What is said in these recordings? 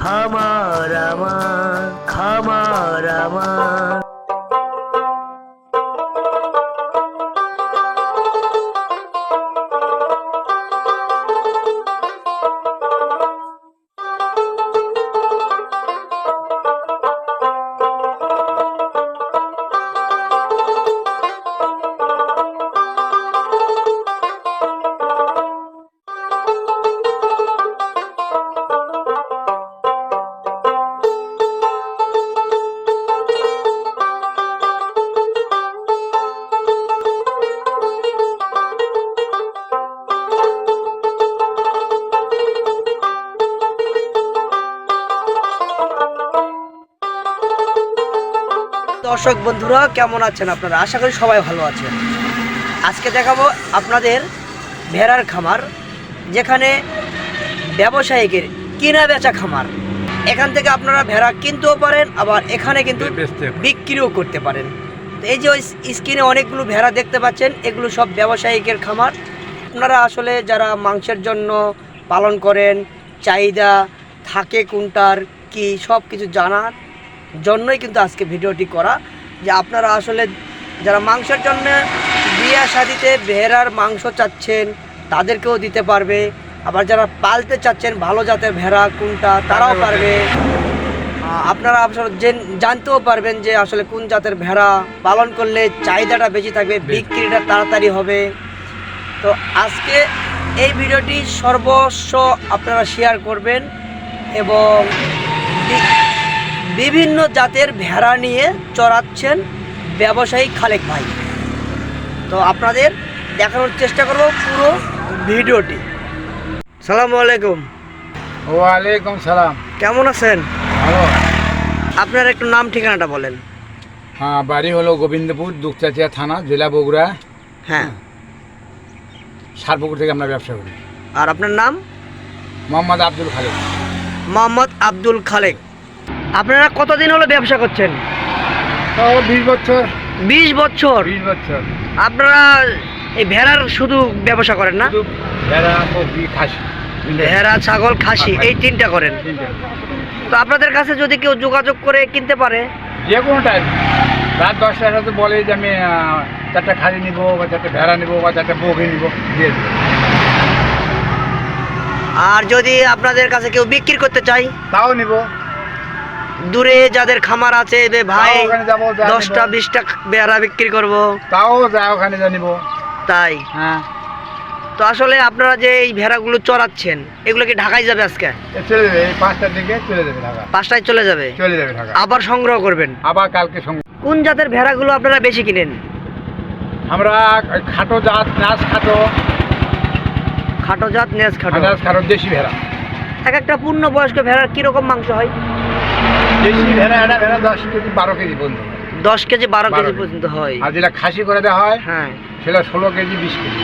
খামার আমার খামার আমার। দর্শক বন্ধুরা কেমন আছেন আপনারা? আশা করি সবাই ভালো আছেন। আজকে দেখাবো আপনাদের ভেড়ার খামার যেখানে ব্যবসায়িকের কিনা বেচা খামার। এখান থেকে আপনারা ভেড়া কিনতেও পারেন আবার এখানে কিন্তু বিক্রিও করতে পারেন। তো এই যে ওই স্ক্রিনে অনেকগুলো ভেড়া দেখতে পাচ্ছেন এগুলো সব ব্যবসায়িকের খামার। আপনারা আসলে যারা মাংসের জন্য পালন করেন চাহিদা থাকে কোনটার কি সব কিছু জানার জন্যই কিন্তু আজকে ভিডিওটি করা যে আপনারা আসলে যারা মাংসের জন্য বিয়া শাদিতে ভেড়ার মাংস চাচ্ছেন তাদেরকেও দিতে পারবে। আবার যারা পালতে চাচ্ছেন ভালো জাতের ভেড়া কোনটা তারাও পারবে। আপনারা আসলে জেন- জানতেও পারবেন যে আসলে কোন জাতের ভেড়া পালন করলে চাহিদাটা বেশি থাকবে বিক্রিটা তাড়াতাড়ি হবে। তো আজকে এই ভিডিওটি সর্বস্ব আপনারা শেয়ার করবেন এবং বিভিন্ন জাতের ভেড়া নিয়ে চড়াচ্ছেন ব্যবসায়ী খালেক ভাই। তো আপনাদের দেখানোর চেষ্টা করব পুরো ভিডিওটি। সালাম আলাইকুম। ওয়ালাইকুম সালাম। কেমন আছেন? ভালো। আপনার একটু নাম ঠিকানাটা বলেন। হ্যাঁ বাড়ি হলো গোবিন্দপুর দুপচাচিয়া থানা জেলা বগুড়া। হ্যাঁ। সারপুকুর থেকে আমরা ব্যবসা করি। আর আপনার নাম? মোহাম্মদ আব্দুল খালেক। মোহাম্মদ আব্দুল খালেক। আপনারা কতদিন হলো ব্যবসা করছেন? বিশ বছর। বিশ বছর? বিশ বছর। আপনারা এই ভেড়ার শুধু ব্যবসা করেন না? ভেড়া খাসি। ভেড়া ছাগল খাসি এই তিনটা করেন। তো আপনাদের কাছে যদি কেউ যোগাযোগ করে কিনতে পারে? যে কোনো টাইম রাত দশটার সাথে বলে যে আমি চারটে খাসি নিব বা চারটে ভেড়া নিব বা চারটে বগি নিব দিয়ে আর যদি আপনাদের কাছে কেউ বিক্রি করতে চাই তাও নিব। দূরে যাদের খামার আছে যে ভাই দশটা বিশটা ভেড়া বিক্রি করব। তাও যা ওখানে যা নিব। তাই? হ্যাঁ। তো আসলে আপনারা যে এই ভেড়াগুলো চড়াচ্ছেন এগুলো কি ঢাকায় যাবে আজকে? চলে যাবে এই পাঁচটার দিকে চলে যাবে ঢাকা। পাঁচটায় চলে যাবে? চলে যাবে ঢাকা। আবার সংগ্রহ করবেন? আবার কালকে সঙ্গে কোন জাতের ভেড়াগুলো আপনারা বেশি কিনেন? আমরা খাটো জাত নাচ খাটো। খাটো জাত নেজ খাটো। নাচ খাটো দেশি ভেড়া। এক একটা পূর্ণ বয়স্ক ভেড়ার কীরকম মাংস হয়? দেশি ভেড়া একটা ভেড়া দশ কেজি বারো কেজি পর্যন্ত হয়। দশ কেজি বারো বারো কেজি কেজি। পর্যন্ত হয়। আর যেটা খাসি করে দেওয়া হয় হ্যাঁ। সেটা ষোলো কেজি বিশ কেজি।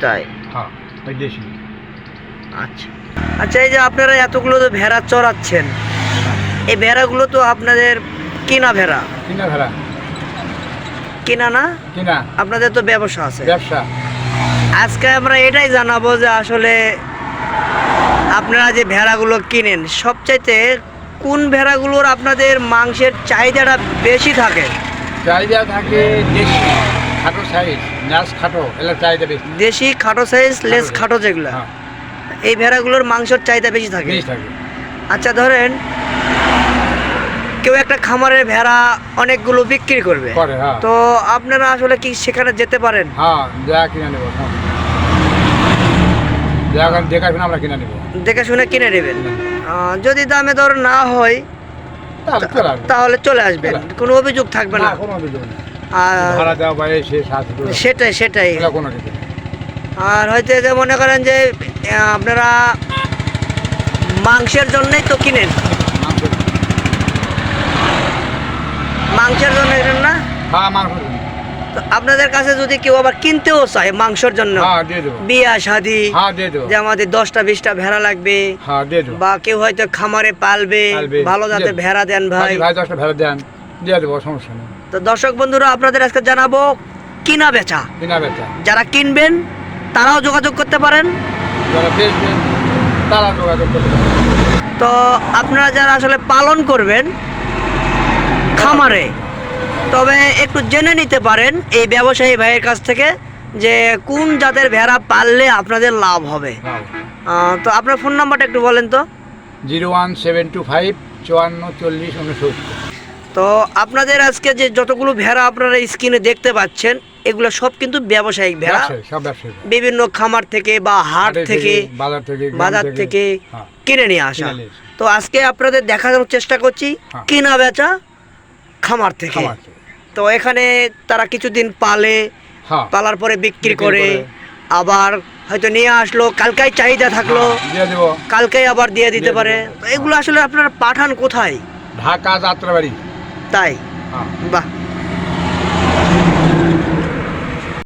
তাই? হ্যাঁ ওই দেশি। আচ্ছা। আচ্ছা এই যে আপনারা এতগুলো তো ভেড়া চড়াচ্ছেন। এই ভেড়াগুলো তো আপনাদের কিনা ভেড়া? কিনা ভেড়া। কিনা না? কিনা। আপনাদের তো ব্যবসা আছে। ব্যবসা। আজকে আমরা এটাই জানাব যে আসলে আপনারা যে ভেড়াগুলো কিনেন সবচাইতে কোন ভেড়াগুলোর আপনাদের মাংসের চাহিদাটা বেশি থাকে? চাহিদা থাকে দেশি খাটো সাইজ নাচ খাটো এগুলো চাহিদা বেশি। দেশি খাটো সাইজ লেস খাটো যেগুলো। হ্যাঁ। এই ভেড়াগুলোর মাংসের চাহিদা বেশি থাকে? বেশি থাকে। আচ্ছা ধরেন কেউ একটা খামারের ভেড়া অনেকগুলো বিক্রি করবে। হ্যাঁ। তো আপনারা আসলে কি সেখানে যেতে পারেন? হ্যাঁ যা কিনে নেব হ্যাঁ। দেখা শুনে আমরা কিনে নেব। দেখে শুনে কিনে নেবেন। যদি দামে দর না হয় তাহলে চলে আসবেন কোনো অভিযোগ থাকবে না। কোনো অভিযোগ সেটাই সেটাই। আর হয়তো যে মনে করেন যে আপনারা মাংসের জন্যই তো কিনেন। মাংস মাংসের জন্য কিনেন না? হ্যাঁ মাংস তো আপনাদের কাছে যদি কেউ আবার কিনতেও চায় মাংসর জন্য হ্যাঁ বিয়া শাদি হ্যাঁ যে আমাদের দশটা বিশটা ভেড়া লাগবে হ্যাঁ বা কেউ হয়তো খামারে পালবে। ভালো যাতে ভেড়া দেন ভাই। দশটা ভেড়া দেন। দিয়ে দেবো সমস্যা নেই। তো দর্শক বন্ধুরা আপনাদের আজকে জানাব কিনা বেচা। কিনা বেচা। যারা কিনবেন তারাও যোগাযোগ করতে পারেন। যারা বেচবেন তারা যোগাযোগ করতে পারে তো তো আপনারা যারা আসলে পালন করবেন খামারে তবে একটু জেনে নিতে পারেন এই ব্যবসায়ী ভাইয়ের কাছ থেকে যে কোন জাতের ভেড়া পাললে আপনাদের লাভ হবে। তো আপনার ফোন নাম্বারটা একটু বলেন তো। Zero one seven two five চুয়ান্ন চল্লিশ উনসত্তর। তো আপনাদের আজকে যে যতগুলো ভেড়া আপনারা স্ক্রিনে দেখতে পাচ্ছেন এগুলো সব কিন্তু ব্যবসায়িক ভেড়া। বিভিন্ন খামার থেকে বা হাট থেকে বাজার থেকে হ্যাঁ। কিনে নিয়ে আসা। কিনে নিয়ে আসা। তো আজকে আপনাদের দেখানোর চেষ্টা করছি হ্যাঁ। কিনা বেচা খামার থেকে। খামার থেকে। তো এখানে তারা কিছুদিন পালে হ্যাঁ। পালার পরে বিক্রি বিক্রি করে করে। আবার হয়তো নিয়ে আসলো কালকাই চাহিদা থাকল হ্যাঁ, দিয়ে দেবো। কালকেই আবার দিয়ে দিতে দিয়ে পারে। দেবো। তো এগুলো আসলে আপনারা পাঠান কোথায়? ঢাকা যাত্রাবাড়ি। তাই? হ্যাঁ। বাহ।